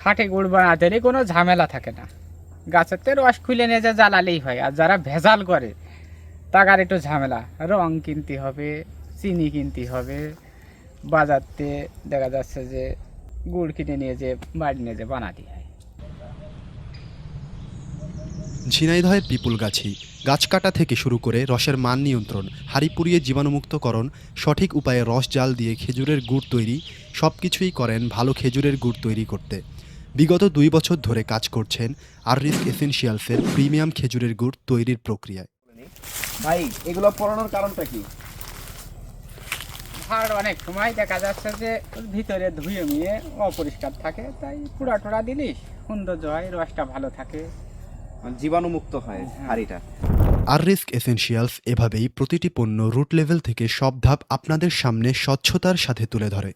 খাঁটি গুড় বানাতে কোনো ঝামেলা থাকে না। গাছের তো রস খুলে নিয়ে যা জ্বালালেই হয়, আর যারা ভেজাল করে তাকার একটু ঝামেলা। রং কিনতে হবে, চিনি কিনতে হবে। বাজারতে দেখা যাচ্ছে যে গুড় কিনে নিয়ে যে বাড়ি নিয়ে যে বানাতে হয়। ঝিনাইদহের পিপুলগাছি গাছ কাটা থেকে শুরু করে রসের মান নিয়ন্ত্রণ, হাড়ি পুড়িয়ে জীবাণুমুক্তকরণ, সঠিক উপায়ে রস জাল দিয়ে খেজুরের গুড় তৈরি সব কিছুই করেন ভালো খেজুরের গুড় তৈরি করতে। বিগত দুই বছর ধরে কাজ করছেন আর রিস্ক এসেনশিয়ালসের প্রিমিয়াম খেজুরের গুড় তৈরির প্রক্রিয়ায়। ভাই এগুলো পড়ানোর কারণটা কি? আর অনেক সময় দেখা যাচ্ছে যে ভিতরে ধুয়ে মুয়ে অপরিষ্কার থাকে তাই পুরা টোড়া দিলিস সৌন্দর্য হয় রসটা ভালো থাকে। মানে জীবাণুমুক্ত হয় হাড়িটা। আর রিস্ক এসেনশিয়ালস এভাবেই প্রতিটি পণ্য রুট লেভেল থেকে সব ধাপ আপনাদের সামনে স্বচ্ছতার সাথে তুলে ধরে।